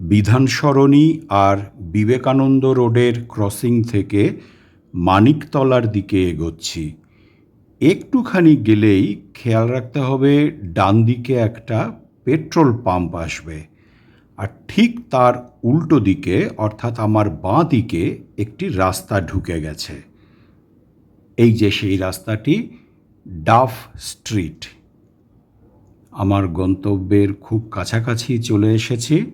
বিধানসরণী আর বিবেকানন্দ রোডের ক্রসিং থেকে মানিকতলার দিকে এগোচ্ছি। একটুখানি গেলেই খেয়াল রাখতে হবে, ডান দিকে একটা পেট্রোল পাম্প আসবে। আর ঠিক তার উল্টো দিকে, অর্থাৎ আমার বাঁ দিকে, একটি রাস্তা ঢুকে গেছে। এই যে সেই রাস্তাটি, ডাফ স্ট্রিট। আমার গন্তব্যের খুব কাছাকাছি চলে এসেছি।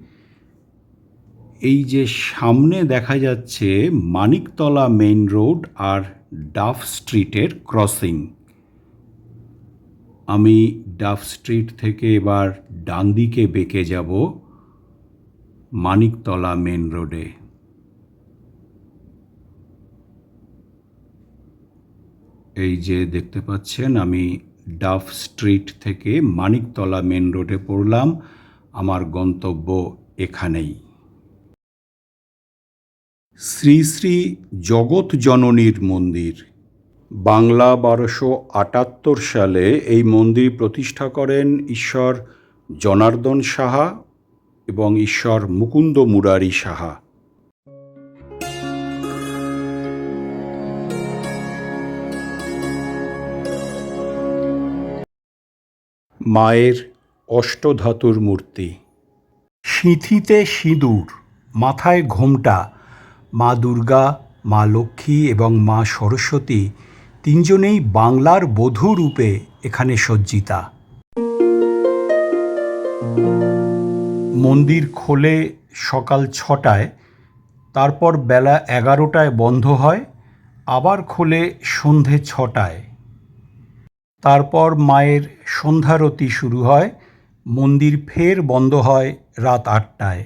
এই যে সামনে দেখা যাচ্ছে মানিকতলা মেইন রোড আর ডাফ স্ট্রিটের ক্রসিং। আমি ডাফ স্ট্রিট থেকে এবার ডান দিকে বেঁকে যাব মানিকতলা মেন রোডে। এই যে দেখতে পাচ্ছেন, আমি ডাফ স্ট্রিট থেকে মানিকতলা মেন রোডে পড়লাম। আমার গন্তব্য এখানেই। শ্রী শ্রী জগৎ জননীর মন্দির। বাংলা বারোশো আটাত্তর সালে এই মন্দির প্রতিষ্ঠা করেন ঈশ্বর জনার্দন সাহা এবং ঈশ্বর মুকুন্দ মুরারি সাহা। মায়ের অষ্টধাতুর মূর্তি। সিঁথিতে সিঁদুর, মাথায় ঘোমটা মা দুর্গা, মা লক্ষ্মী এবং মা সরস্বতী তিনজনেই বাংলার বধূ রূপে এখানে সজ্জিতা। মন্দির খোলে সকাল ছটায়, তারপর বেলা এগারোটায় বন্ধ হয়, আবার খোলে সন্ধে ছটায়। তারপর মায়ের সন্ধ্যারতি শুরু হয়, মন্দির ফের বন্ধ হয় রাত আটটায়।